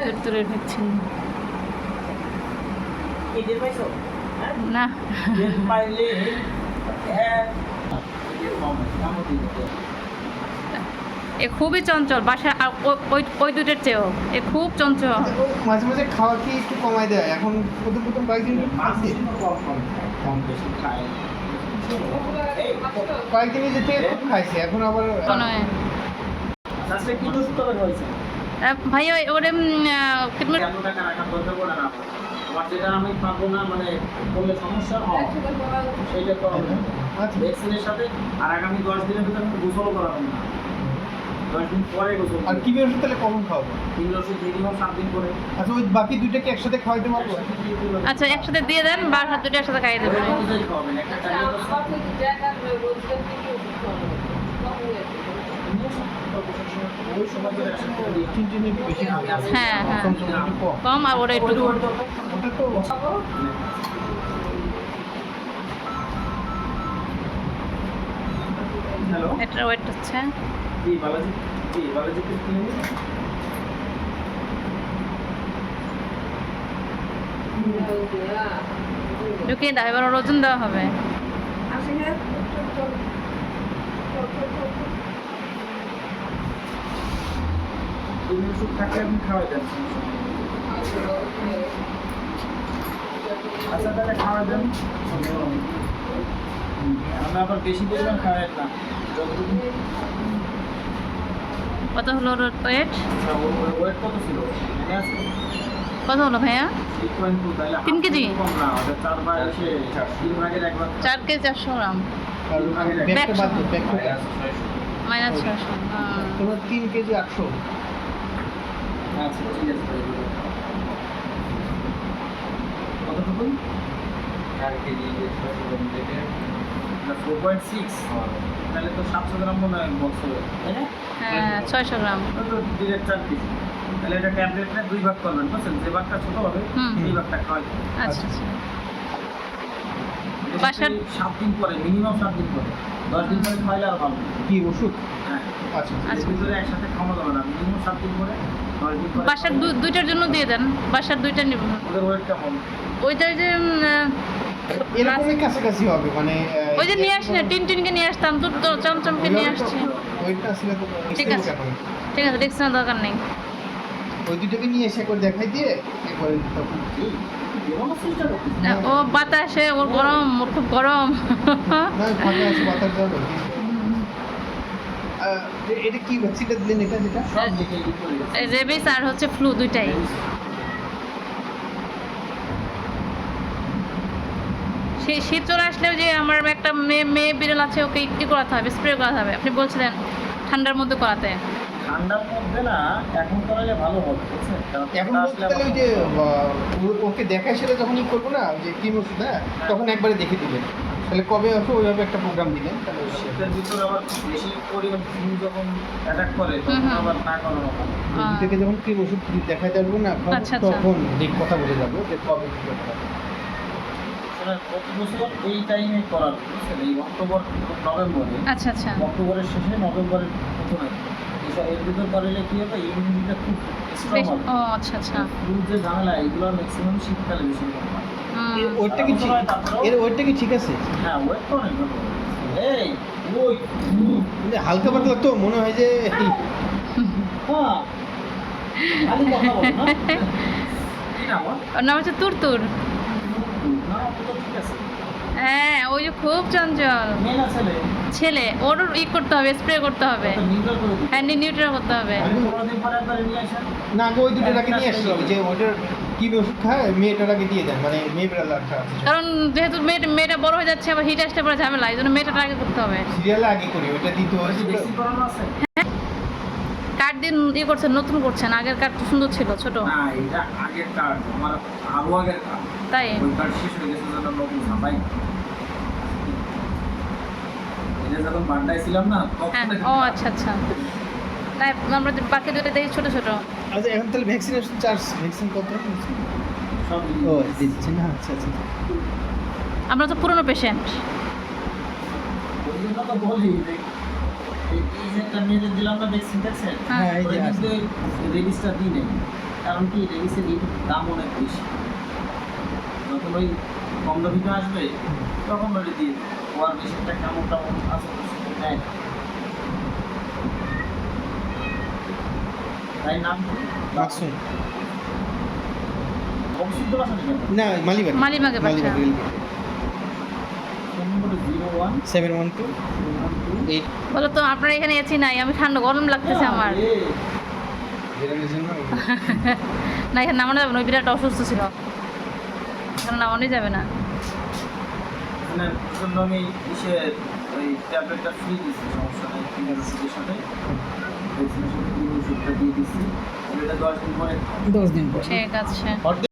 Vaccine হ্যাঁ? না। হ্যাঁ এ খুবই চঞ্চল বাসা ওই ওই দুটোর চেয়েও। এ খুব চঞ্চল। মাঝে মাঝে খাওয়া কি একটু কমাই দেয়? এখন প্রথম প্রথম কয়েকদিন কয়েকদিন থেকে খুব খাইছে এখন আবার করে ভাই ওরে যেটা আমি পারব না মানে করলে সমস্যা হয় তো হবে। আচ্ছা। ভ্যাকসিনের সাথে আর আগামী দশ দিনের ভিতরে আমি গোসলও করাবো না। দশ দিন পরে গোসল আর কি ওষুধ তাহলে কখন খাওয়াবো? তিন ওষুধ মিনিমাম সাত দিন করে আচ্ছা ওই বাকি দুইটাকে একসাথে খাওয়াইতে পারব? আচ্ছা একসাথে দিয়ে দেন বা হাত দুটো একসাথে খাইয়ে দেবেন একটা ট্যাবলেট ওই সময় করে একসাথে করে দিই। চিন চিনি একটু বেশি খাবে হ্যাঁ, হ্যাঁ। একটু কম। আর ওরা একটু এটা ওয়েট হচ্ছে। জি বালাজি জি বালাজি কি কিনে ঢুকিয়ে দাও এবার ওর ওজন দেওয়া হবে। তিন ওষুধ থাকলে আপনি খাওয়াই দেন আচ্ছা তাহলে খাওয়াই দেন। আমরা আবার বেশি পরিমাণ খাওয়াই না যতটুকু। কত হলো ওর ওয়েট আচ্ছা ওয়েট কত ছিল? কত হলো ভাইয়া? তিন কেজি? চার কেজি চারশো গ্রাম। মাইনাস ছশো হ্যাঁ। তোমার তিন কেজি আটশো আচ্ছা ঠিক আছে তাহলে। কতটুকু চার কেজি ফোর পয়েন্ট সিক্স তাহলে তো সাতশো গ্রাম মনে হয় হ্যাঁ ছয়শো গ্রাম তো ডিরেক্ট চার কেজি তাহলে এটা ট্যাবলেটটা দুই ভাগ করবেন বুঝছেন যে ভাগটা ছোট হবে সেই ভাগটা খাওয়াই আচ্ছা আচ্ছা বাসার- সাত দিন পরে মিনিমাম সাত দিন পরে দশ দিন পরে খাইলে আর ভালো কি ওষুধ হ্যাঁ আচ্ছা আচ্ছা। ভিতরে একসাথে খাওয়া যাবে না মিনিমাম সাত দিন পরে বাসার দুইটার জন্য দিয়ে দেন বাসার দুইটা নিব। ওদের ওইটা যে এরকমই কাছাকাছি হবে মানে ওই যে নিয়ে আসি না টিন টিনকে নিয়ে আসতাম দুধ তো চমচমকে নিয়ে আসছি। তো ঠিক আছে। ঠিক আছে দেখছি না দরকার নেই। ওই দুটোকে নিয়ে এসে করে দেখাই দিয়ে তখন কি ও বাতাসে ওর গরম ওর খুব গরম। না বাতাস যাবে এটা কি ভ্যাকসিনটা দিলেন এটা যেটা। রেবিস আর হচ্ছে ফ্লু দুইটাই। সেই শীত চলে আসলেও যে আমার একটা মেয়ে মেয়ে বিড়াল আছে ওকে ই করাতে হবে? স্প্রে করাতে হবে। আপনি বলছিলেন ঠান্ডার মধ্যে করাতে। ঠান্ডার মধ্যে না এখন করালে ভালো হবে এখন বলতে তাহলে ওই যে ওকে দেখায় সেটা যখন ই করব না যে কি ওষুধ হ্যাঁ? তখন একবারে দেখে দিলেন তাহলে কবে আসো? ওইভাবে একটা প্রোগ্রাম দিলেন তাহলে শীতের ভিতরে আবার বেশি পরিমাণ ফ্লু যখন অ্যাটাক করে তখন আবার না করানো থেকে যখন কি ওষুধ দেখাই যাব না আচ্ছা, আচ্ছা। তখন দেখ কথা বলে যাব যে কবে কি করতে। প্রতি বছর এই টাইমে করার এই অক্টোবর নভেম্বরে। আচ্ছা আচ্ছা। অক্টোবরের শেষে নভেম্বরের প্রথমে। এসব এর ভিতর করালে কি হবে? ইমিউনিটিটা খুব স্ট্রং হবে। আচ্ছা আচ্ছা। ফ্লু যে ঝামেলা এগুলো ম্যাক্সিমাম শীতকালে বেশি হয় এর ওয়েটটা কি ঠিক? এর ওয়েটটা কি ঠিক আছে? হ্যাঁ ওয়েট তো অনেক ভালো। এই ওই। মানে হালকা পাতলা তো মনে হয় যে হ্যাঁ। খালি কথা বলো না? কি নাম ওর? নাম হচ্ছে তুরতুর। হ্যাঁ ওই যে খুব চঞ্চল। ছেলে? ছেলে ওর ই করতে হবে স্প্রে করতে হবে। হ্যাঁ নিউট্রাল করতে হবে। না ওই দুটোটাকে নিয়ে আসছিল যে ওইটার কি ওষুধ খায় মেয়েটার আগে দিয়ে দেন মানে মেয়ে কারণ যেহেতু মেয়েটা মেয়েটা বড় হয়ে যাচ্ছে আবার হিট আসতে পারে ঝামেলা এই জন্য মেয়েটা আগে করতে হবে। সিরিয়ালে আগে করি ওইটা দিতে হয়। বেশি করানো আছে? কার্ড দিন ইয়ে করছেন নতুন করছেন আগের কার্ড তো সুন্দর ছিল ছোট। না এটা আগের কার্ড আমার আরও আগের কার্ড তাই? ওই কার্ড শেষ হয়ে গেছে জন্য নতুন ছাপাই। এটা যখন বান্ডায় ছিলাম না হ্যাঁ তখন ও আচ্ছা আচ্ছা। তাই আমরা যে বাকি দুটো দেখি ছোট ছোট। আচ্ছা এখন তাহলে ভ্যাকসিনেশন চার্জ ভ্যাকসিন কত সব ও দিচ্ছি না আচ্ছা আচ্ছা। আমরা তো পুরনো পেশেন্ট ওই জন্য তো বলি দিলাম না ভ্যাকসিন দেখছেন হ্যাঁ, এই যে রেজিস্টার দিই নেই। কারণ কি রেডিসের দাম অনেক বেশি। যখন ওই কম দামিটা আসবে তখন ওটা দিয়ে দেবে। আর বেশি একটা কেমন কেমন আছে নেয় না। তাই নাম মাকসুম। না মালিবাগ। মালিবাগে সেভেন ওয়ান টু। এইট। বলো তো আপনার এখানে এসি নাই? আমি ঠান্ডা গরম লাগতেছে আমার। না এখানে নামানো যাবে না বিরাট অসুস্থ ছিল। এখানে নামানোই যাবে না। মানে আমি ওই ট্যাবলেটটা ফ্রি দিচ্ছি সমস্যা নেই ওষুধটা দিয়ে দিচ্ছি। এটা দশ দিন পরে। দশ দিন পর। ঠিক আছে।